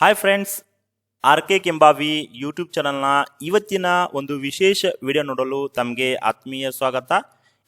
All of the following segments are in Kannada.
Hi friends R K Kembavi YouTube ಚಾನಲ್ನ ಇವತ್ತಿನ ಒಂದು ವಿಶೇಷ ವಿಡಿಯೋ ನೋಡಲು ತಮಗೆ ಆತ್ಮೀಯ ಸ್ವಾಗತ.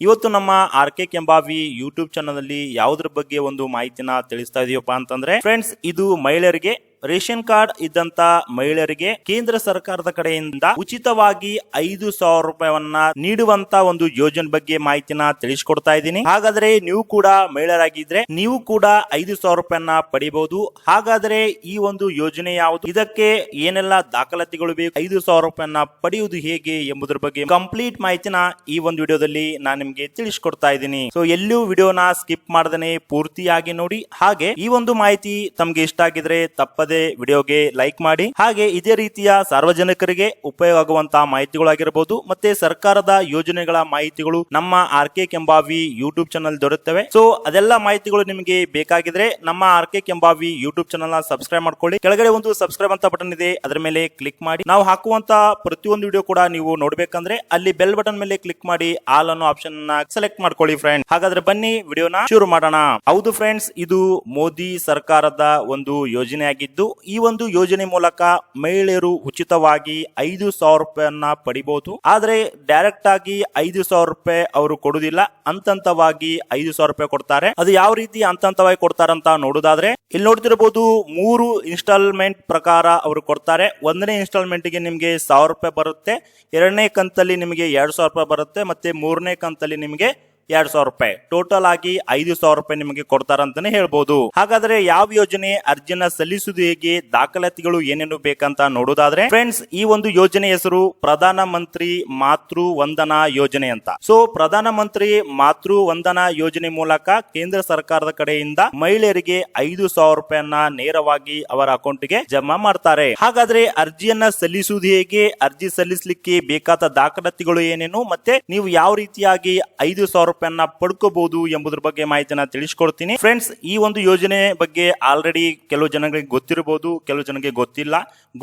ಇವತ್ತು ನಮ್ಮ ಆರ್ ಕೆ ಕೆಂಬಾವಿ ಯೂಟ್ಯೂಬ್ ಚಾನಲ್ನಲ್ಲಿ ಯಾವುದ್ರ ಬಗ್ಗೆ ಒಂದು ಮಾಹಿತಿನ ತಿಳಿಸ್ತಾ ಇದೀವಪ್ಪ ಅಂತಂದ್ರೆ ಫ್ರೆಂಡ್ಸ್ ಇದು ಮಹಿಳೆಯರಿಗೆ ರೇಷನ್ ಕಾರ್ಡ್ ಇದ್ದಂತ ಮಹಿಳೆಯರಿಗೆ ಕೇಂದ್ರ ಸರ್ಕಾರದ ಕಡೆಯಿಂದ ಉಚಿತವಾಗಿ ಐದು ಸಾವಿರ ರೂಪಾಯವನ್ನ ನೀಡುವಂತ ಒಂದು ಯೋಜನೆ ಬಗ್ಗೆ ಮಾಹಿತಿನ ತಿಳಿಸಿಕೊಡ್ತಾ ಇದ್ದೀನಿ. ಹಾಗಾದ್ರೆ ನೀವು ಕೂಡ ಮಹಿಳೆಯರಾಗಿದ್ರೆ ನೀವು ಕೂಡ ಐದು ಸಾವಿರ ರೂಪಾಯನ್ನ ಪಡಿಬಹುದು. ಹಾಗಾದ್ರೆ ಈ ಒಂದು ಯೋಜನೆ ಯಾವುದು? ಇದಕ್ಕೆ ಏನೆಲ್ಲ ದಾಖಲಾತಿಗಳು ಬೇಕು? ಐದು ಸಾವಿರ ರೂಪಾಯನ್ನ ಪಡೆಯುವುದು ಹೇಗೆ ಎಂಬುದರ ಬಗ್ಗೆ ಕಂಪ್ಲೀಟ್ ಮಾಹಿತಿನ ಈ ಒಂದು ವಿಡಿಯೋದಲ್ಲಿ ನಾನು ನಿಮ್ಗೆ ತಿಳಿಸಿಕೊಡ್ತಾ ಇದ್ದೀನಿ. ಸೊ ಎಲ್ಲೂ ವಿಡಿಯೋನ ಸ್ಕಿಪ್ ಮಾಡದೇ ಪೂರ್ತಿಯಾಗಿ ನೋಡಿ. ಹಾಗೆ ಈ ಒಂದು ಮಾಹಿತಿ ತಮ್ಗೆ ಇಷ್ಟ ಆಗಿದ್ರೆ ತಪ್ಪದೆ ವಿಡಿಯೋಗೆ ಲೈಕ್ ಮಾಡಿ. ಹಾಗೆ ಇದೇ ರೀತಿಯ ಸಾರ್ವಜನಿಕರಿಗೆ ಉಪಯೋಗ ಆಗುವಂತಹ ಮಾಹಿತಿಗಳಾಗಿರಬಹುದು ಮತ್ತೆ ಸರ್ಕಾರದ ಯೋಜನೆಗಳ ಮಾಹಿತಿಗಳು ನಮ್ಮ R K Kembavi YouTube channel ದೊರೆಯುತ್ತವೆ. ಸೊ ಅದೆಲ್ಲ ಮಾಹಿತಿಗಳು ನಿಮಗೆ ಬೇಕಾಗಿದ್ರೆ ನಮ್ಮ ಆರ್ ಕೆ ಕೆಂಬಾವಿ ಯೂಟ್ಯೂಬ್ ಚಾನಲ್ನ ಸಬ್ಸ್ಕ್ರೈಬ್ ಮಾಡ್ಕೊಳ್ಳಿ. ಕೆಳಗಡೆ ಒಂದು ಸಬ್ಸ್ಕ್ರೈಬ್ ಅಂತ ಬಟನ್ ಇದೆ, ಅದರ ಮೇಲೆ ಕ್ಲಿಕ್ ಮಾಡಿ. ನಾವು ಹಾಕುವಂತ ಪ್ರತಿಯೊಂದು ವಿಡಿಯೋ ಕೂಡ ನೀವು ನೋಡ್ಬೇಕಂದ್ರೆ ಅಲ್ಲಿ ಬೆಲ್ ಬಟನ್ ಮೇಲೆ ಕ್ಲಿಕ್ ಮಾಡಿ, ಆಲ್ ಅನ್ನೋ ಆಪ್ಷನ್ನ ಸೆಲೆಕ್ಟ್ ಮಾಡ್ಕೊಳ್ಳಿ ಫ್ರೆಂಡ್. ಹಾಗಾದ್ರೆ ಬನ್ನಿ ವಿಡಿಯೋನ ಶುರು ಮಾಡೋಣ. ಹೌದು ಫ್ರೆಂಡ್ಸ್, ಇದು ಮೋದಿ ಸರ್ಕಾರದ ಒಂದು ಯೋಜನೆ ಆಗಿದ್ದು ಈ ಒಂದು ಯೋಜನೆ ಮೂಲಕ ಮಹಿಳೆಯರು ಉಚಿತವಾಗಿ ಐದು ಸಾವಿರ ರೂಪಾಯನ್ನ ಪಡಿಬಹುದು ಆದ್ರೆ ಡೈರೆಕ್ಟ್ ಆಗಿ ಐದು ಸಾವಿರ ರೂಪಾಯಿ ಅವರು ಕೊಡುದಿಲ್ಲ. ಹಂತವಾಗಿ ಐದು ಸಾವಿರ ರೂಪಾಯಿ ಕೊಡ್ತಾರೆ. ಅದು ಯಾವ ರೀತಿ ಹಂತವಾಗಿ ಕೊಡ್ತಾರಂತ ನೋಡುದಾದ್ರೆ, ಇಲ್ಲಿ ನೋಡ್ತಿರಬಹುದು ಮೂರು ಇನ್ಸ್ಟಾಲ್ಮೆಂಟ್ ಪ್ರಕಾರ ಅವರು ಕೊಡ್ತಾರೆ. ಒಂದನೇ ಇನ್ಸ್ಟಾಲ್ಮೆಂಟ್ಗೆ ನಿಮಗೆ ಸಾವಿರ ರೂಪಾಯಿ ಬರುತ್ತೆ. ಎರಡನೇ ಕಂತಲ್ಲಿ ನಿಮಗೆ ಎರಡ್ ಸಾವಿರ ರೂಪಾಯಿ ಬರುತ್ತೆ. ಮತ್ತೆ ಮೂರನೇ ಕಂತಲ್ಲಿ ನಿಮಗೆ ಎರಡ್ ಸಾವಿರ ರೂಪಾಯಿ. ಟೋಟಲ್ ಆಗಿ ಐದು ಸಾವಿರ ರೂಪಾಯಿ ನಿಮಗೆ ಕೊಡ್ತಾರಂತಾನೆ ಹೇಳ್ಬಹುದು ಹಾಗಾದ್ರೆ ಯಾವ ಯೋಜನೆ ಅರ್ಜಿನ ಸಲ್ಲಿಸುವುದು ಹೇಗೆ, ದಾಖಲಾತಿಗಳು ಏನೇನು ಬೇಕಂತ ನೋಡೋದಾದ್ರೆ ಫ್ರೆಂಡ್ಸ್ ಈ ಒಂದು ಯೋಜನೆ ಹೆಸರು ಪ್ರಧಾನ ಮಂತ್ರಿ ಮಾತೃ ವಂದನಾ ಯೋಜನೆ ಅಂತ. ಸೊ ಪ್ರಧಾನ ಮಂತ್ರಿ ಮಾತೃ ವಂದನಾ ಯೋಜನೆ ಮೂಲಕ ಕೇಂದ್ರ ಸರ್ಕಾರದ ಕಡೆಯಿಂದ ಮಹಿಳೆಯರಿಗೆ ಐದು ಸಾವಿರ ರೂಪಾಯನ್ನ ನೇರವಾಗಿ ಅವರ ಅಕೌಂಟ್ಗೆ ಜಮಾ ಮಾಡ್ತಾರೆ. ಹಾಗಾದ್ರೆ ಅರ್ಜಿಯನ್ನ ಸಲ್ಲಿಸುವುದು ಹೇಗೆ, ಅರ್ಜಿ ಸಲ್ಲಿಸಲಿಕ್ಕೆ ಬೇಕಾದ ದಾಖಲಾತಿಗಳು ಏನೇನು, ಮತ್ತೆ ನೀವು ಯಾವ ರೀತಿಯಾಗಿ ಐದು ಸಾವಿರ ರೂಪಾಯನ್ನ ಪಡ್ಕೋಬಹುದು ಎಂಬುದ್ರ ಬಗ್ಗೆ ಮಾಹಿತಿನ ತಿಳಿಸ್ಕೊಡ್ತೀನಿ. ಫ್ರೆಂಡ್ಸ್ ಈ ಒಂದು ಯೋಜನೆ ಬಗ್ಗೆ ಆಲ್ರೆಡಿ ಕೆಲವು ಜನಗಳಿಗೆ ಗೊತ್ತಿರಬಹುದು ಕೆಲವು ಜನರಿಗೆ ಗೊತ್ತಿಲ್ಲ.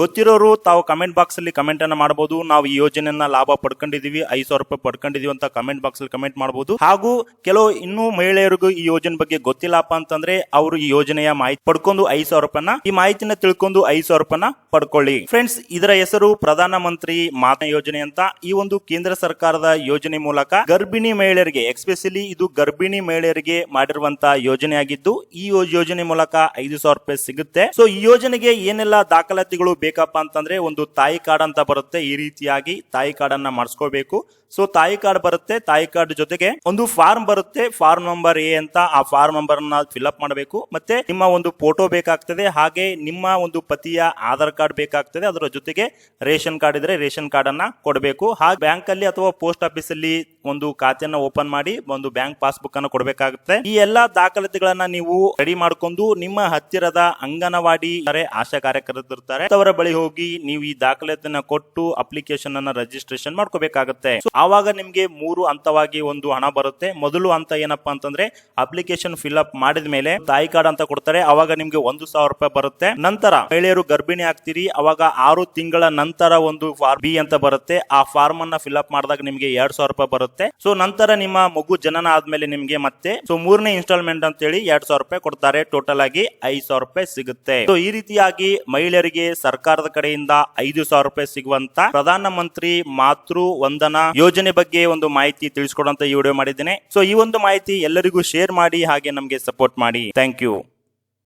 ಗೊತ್ತಿರೋರು ತಾವು ಕಮೆಂಟ್ ಬಾಕ್ಸ್ ಅಲ್ಲಿ ಕಮೆಂಟ್ ಅನ್ನ ಮಾಡಬಹುದು ನಾವು ಈ ಯೋಜನೆಯನ್ನ ಲಾಭ ಪಡ್ಕೊಂಡಿದೀವಿ, ಐದು ಸಾವಿರ ರೂಪಾಯಿ ಪಡ್ಕೊಂಡಿದೀವಿ ಅಂತ ಕಮೆಂಟ್ ಬಾಕ್ಸ್ ಅಲ್ಲಿ ಕಮೆಂಟ್ ಮಾಡಬಹುದು ಹಾಗೂ ಕೆಲವು ಇನ್ನೂ ಮಹಿಳೆಯರಿಗೂ ಈ ಯೋಜನೆ ಬಗ್ಗೆ ಗೊತ್ತಿಲ್ಲಪ್ಪ ಅಂತಂದ್ರೆ ಅವರು ಈ ಯೋಜನೆಯ ಮಾಹಿತಿ ಪಡ್ಕೊಂಡು ಐದು ಸಾವಿರ ರೂಪಾಯಿನ, ಈ ಮಾಹಿತಿನ ತಿಳ್ಕೊಂಡು ಐದು ಸಾವಿರ ರೂಪಾಯಿನ ಪಡ್ಕೊಳ್ಳಿ. ಫ್ರೆಂಡ್ಸ್ ಇದರ ಹೆಸರು ಪ್ರಧಾನ ಮಂತ್ರಿ ಮಾತೃ ಯೋಜನೆ ಅಂತ. ಈ ಒಂದು ಕೇಂದ್ರ ಸರ್ಕಾರದ ಯೋಜನೆ ಮೂಲಕ ಗರ್ಭಿಣಿ ಮಹಿಳೆಯರಿಗೆ ಎಕ್ಸ್ಪೆಷಲಿ ಇದು ಗರ್ಭಿಣಿ ಮಹಿಳೆಯರಿಗೆ ಮಾಡಿರುವಂತಹ ಯೋಜನೆ ಆಗಿದ್ದು ಈ ಯೋಜನೆ ಮೂಲಕ ಐದು ಸಾವಿರ ರೂಪಾಯಿ ಸಿಗುತ್ತೆ. ಸೊ ಈ ಯೋಜನೆಗೆ ಏನೆಲ್ಲ ದಾಖಲಾತಿಗಳು ಬೇಕಪ್ಪ ಅಂತಂದ್ರೆ, ಒಂದು ತಾಯಿ ಕಾರ್ಡ್ ಅಂತ ಬರುತ್ತೆ. ಈ ರೀತಿಯಾಗಿ ತಾಯಿ ಕಾರ್ಡ್ ಅನ್ನ ಮಾಡಿಸ್ಕೋಬೇಕು. ಸೊ ತಾಯಿ ಕಾರ್ಡ್ ಬರುತ್ತೆ. ತಾಯಿ ಕಾರ್ಡ್ ಜೊತೆಗೆ ಒಂದು ಫಾರ್ಮ್ ಬರುತ್ತೆ. ಫಾರ್ಮ್ ನಂಬರ್ ಎ ಅಂತ ಆ ಫಾರ್ಮ್ ನಂಬರ್ನ ಫಿಲ್ಅಪ್ ಮಾಡಬೇಕು. ಮತ್ತೆ ನಿಮ್ಮ ಒಂದು ಫೋಟೋ ಬೇಕಾಗ್ತದೆ. ಹಾಗೆ ನಿಮ್ಮ ಒಂದು ಪತಿಯ ಆಧಾರ್ ಕಾರ್ಡ್ ಬೇಕಾಗ್ತದೆ. ಅದರ ಜೊತೆಗೆ ರೇಷನ್ ಕಾರ್ಡ್ ಇದ್ರೆ ರೇಷನ್ ಕಾರ್ಡ್ ಅನ್ನ ಕೊಡಬೇಕು. ಹಾಗೆ ಬ್ಯಾಂಕ್ ಅಲ್ಲಿ ಅಥವಾ ಪೋಸ್ಟ್ ಆಫೀಸ್ ಅಲ್ಲಿ ಒಂದು ಖಾತೆಯನ್ನ ಓಪನ್ ಮಾಡಿ ಒಂದು ಬ್ಯಾಂಕ್ ಪಾಸ್ಬುಕ್ ಅನ್ನು ಕೊಡಬೇಕಾಗುತ್ತೆ. ಈ ಎಲ್ಲಾ ದಾಖಲಾತಿಗಳನ್ನ ನೀವು ರೆಡಿ ಮಾಡ್ಕೊಂಡು ನಿಮ್ಮ ಹತ್ತಿರದ ಅಂಗನವಾಡಿ ಆಶಾ ಕಾರ್ಯಕರ್ತರು ಇರ್ತಾರೆ. ಅವರ ಬಳಿ ಹೋಗಿ ನೀವು ಈ ದಾಖಲಾತಿಯನ್ನ ಕೊಟ್ಟು ಅಪ್ಲಿಕೇಶನ್ ಅನ್ನ ರಿಜಿಸ್ಟ್ರೇಷನ್ ಮಾಡ್ಕೋಬೇಕಾಗುತ್ತೆ. ಆವಾಗ ನಿಮ್ಗೆ ಮೂರು ಹಂತವಾಗಿ ಒಂದು ಹಣ ಬರುತ್ತೆ. ಮೊದಲು ಹಂತ ಏನಪ್ಪಾ ಅಂತಂದ್ರೆ ಅಪ್ಲಿಕೇಶನ್ ಫಿಲ್ ಅಪ್ ಮಾಡಿದ ಮೇಲೆ ತಾಯಿ ಕಾರ್ಡ್ ಅಂತ ಕೊಡ್ತಾರೆ. ಅವಾಗ ನಿಮ್ಗೆ ಒಂದು ಸಾವಿರ ರೂಪಾಯಿ ಬರುತ್ತೆ. ನಂತರ ಮಹಿಳೆಯರು ಗರ್ಭಿಣಿ ಆಗ್ತೀರಿ. ಅವಾಗ ಆರು ತಿಂಗಳ ನಂತರ ಒಂದು ಫಾರ್ಮ್ ಬಿ ಅಂತ ಬರುತ್ತೆ. ಆ ಫಾರ್ಮ್ ಅನ್ನ ಫಿಲ್ ಅಪ್ ಮಾಡಿದಾಗ ನಿಮ್ಗೆ ಎರಡ್ ಸಾವಿರ ರೂಪಾಯಿ ಬರುತ್ತೆ ಸೊ ನಂತರ ನಿಮ್ಮ ಮಗು ಜನನ ಆದ್ಮೇಲೆ ನಿಮ್ಗೆ ಮತ್ತೆ ಸೊ ಮೂರನೇ ಇನ್ಸ್ಟಾಲ್ಮೆಂಟ್ ಅಂತ ಹೇಳಿ ಎರಡ್ ಸಾವಿರ ರೂಪಾಯಿ ಕೊಡ್ತಾರೆ. ಟೋಟಲ್ ಆಗಿ ಐದ್ ಸಾವಿರ ರೂಪಾಯಿ ಸಿಗುತ್ತೆ. ಸೊ ಈ ರೀತಿಯಾಗಿ ಮಹಿಳೆಯರಿಗೆ ಸರ್ಕಾರದ ಕಡೆಯಿಂದ ಐದು ಸಾವಿರ ರೂಪಾಯಿ ಸಿಗುವಂತ ಪ್ರಧಾನ ಮಂತ್ರಿ ಮಾತೃ ವಂದನಾ ಯೋಜನೆ ಬಗ್ಗೆ ಒಂದು ಮಾಹಿತಿ ತಿಳಿಸ್ಕೊಡುವಂತ ಈ ವಿಡಿಯೋ ಮಾಡಿದ್ದೇನೆ. ಸೊ ಈ ಒಂದು ಮಾಹಿತಿ ಎಲ್ಲರಿಗೂ ಶೇರ್ ಮಾಡಿ, ಹಾಗೆ ನಮಗೆ ಸಪೋರ್ಟ್ ಮಾಡಿ. Thank you